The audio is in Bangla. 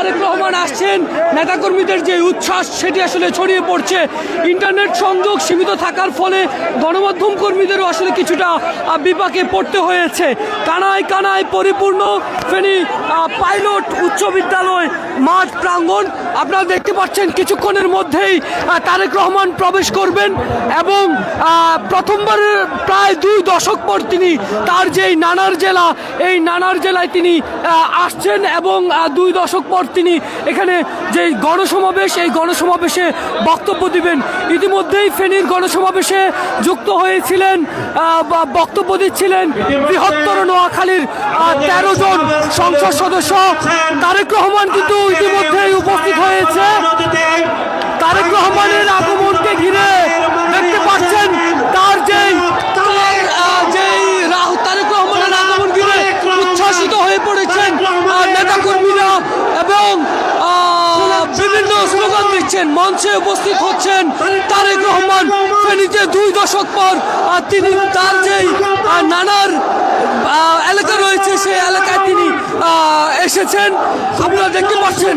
তারেক রহমান আসছেন, নেতাকর্মীদের যে উচ্ছ্বাস সেটি আসলে ছড়িয়ে পড়ছে। ইন্টারনেট সংযোগ সীমিত থাকার ফলে গণমাধ্যম কর্মীদেরও আসলে কিছুটা বিপাকে পড়তে হয়েছে। কানায় কানায় পরিপূর্ণ ফেনী পাইলট উচ্চ বিদ্যালয় মাঠ প্রাঙ্গণ, আপনারা দেখতে পাচ্ছেন কিছুক্ষণের মধ্যেই তারেক রহমান প্রবেশ করবেন এবং প্রথমবারের প্রায় দুই দশক পর তিনি তার যেই নানার জেলা, এই নানার জেলায় তিনি আসছেন এবং দুই দশক পর তিনি এখানে যে গণসমাবেশ, এই গণসমাবেশে বক্তব্য দিবেন। ইতিমধ্যেই ফেনীর গণসমাবেশে যুক্ত হয়েছিলেন বক্তব্য দিচ্ছিলেন বৃহত্তর নোয়াখালীর তেরো জন সংসদ সদস্য। তারেক রহমান কিন্তু ইতিমধ্যেই উপস্থিত হয়েছে। বিভিন্ন স্লোগান দিচ্ছেন, মঞ্চে উপস্থিত হচ্ছেন তারেক রহমান। ফেনীতে দুই দশক পর আর তিনি তার যেই নানার এলাকা রয়েছে, সেই এলাকায় তিনি এসেছেন। আপনারা দেখতে পাচ্ছেন